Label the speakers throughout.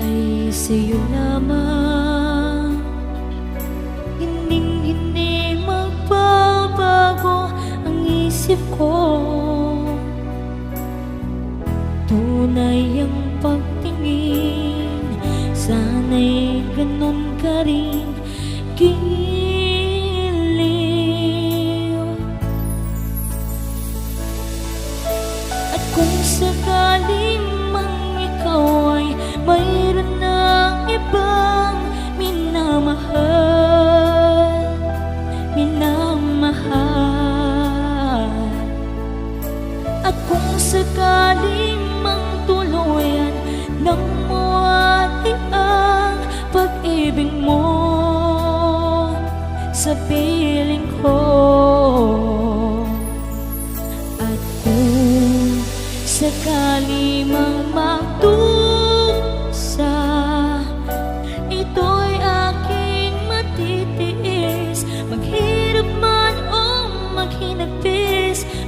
Speaker 1: ay sa'yo lamang. Mayroon ng ibang minamahal Minamahal. At kung sakaling mang tuluyan ng mawati ang pag-ibig mo sa piling ko at kung sakali mang magdusa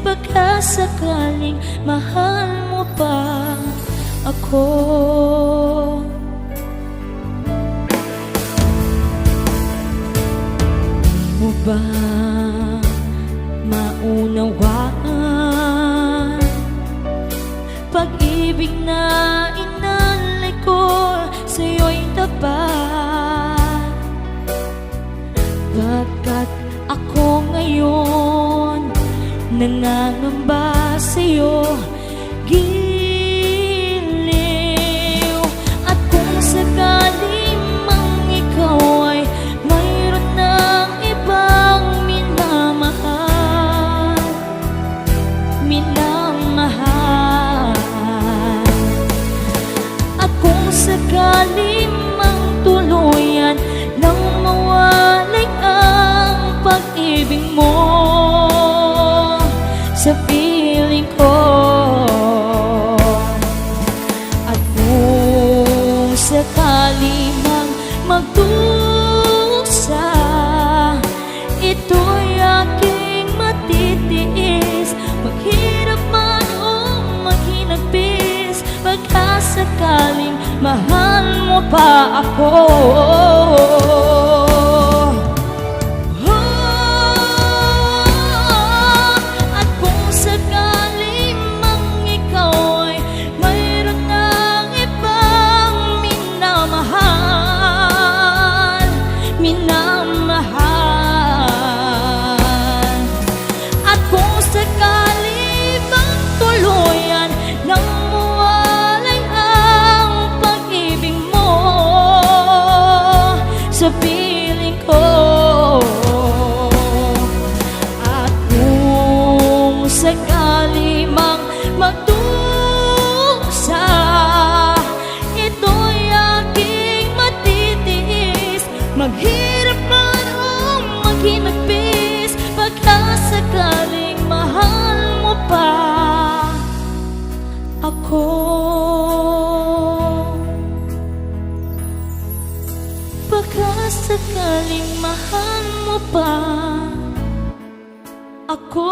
Speaker 1: Baka sakaling mahal mo pa ako. Mo ba maunawaan Pag-ibig na inalay ko sa'yo'y tapat Pagkat ako ngayon nangangamba sa'yo. Giliw magdusa Ito'y aking matitiis. Maghirap man o maghinagpis Pagka sakaling mahal mo pa ako Maghirap man o maghinagpis Pagka sakaling mahal mo pa Ako sakaling mahal mo pa ako